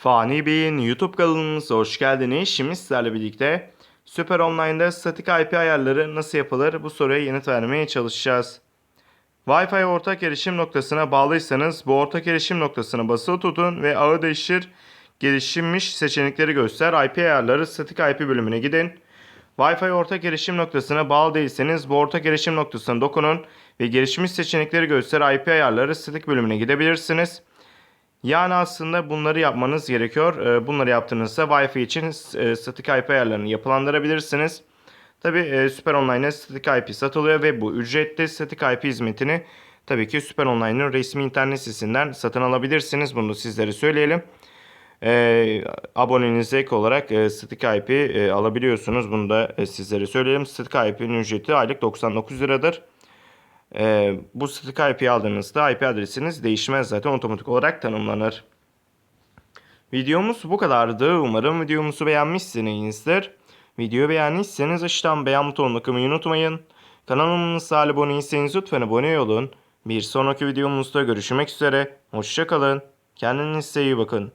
Fani Bey'in YouTube kanalımıza hoş geldiniz. Şimdi sizlerle birlikte Süper Online'da statik IP ayarları nasıl yapılır bu soruya yanıt vermeye çalışacağız. Wi-Fi ortak erişim noktasına bağlıysanız bu ortak erişim noktasına basılı tutun ve ağı değiştir gelişmiş seçenekleri göster. IP ayarları statik IP bölümüne gidin. Wi-Fi ortak erişim noktasına bağlı değilseniz bu ortak erişim noktasına dokunun ve gelişmiş seçenekleri göster IP ayarları statik bölümüne gidebilirsiniz. Yani aslında bunları yapmanız gerekiyor. Ee, Bunları yaptığınızda Wi-Fi için e, statik IP ayarlarını yapılandırabilirsiniz. Tabi e, Süper Online'e statik IP satılıyor ve bu ücretli statik IP hizmetini tabii ki Süper Online'ın resmi internet sitesinden satın alabilirsiniz. Bunu sizlere söyleyelim. E, ek olarak e, statik IP alabiliyorsunuz. Bunu da sizlere söyleyelim. Statik IP'nin ücreti aylık 99 liradır. Ee, bu statik IP aldığınızda IP adresiniz değişmez zaten otomatik olarak tanımlanır. Videomuz bu kadardı. Umarım videomuzu beğenmişsinizdir. Videoyu beğendiyseniz aşağıdan beğen butonuna tıklamayı unutmayın. Kanalımıza abone değilseniz lütfen abone olun. Bir sonraki videomuzda görüşmek üzere. Hoşçakalın. Kendinize iyi bakın.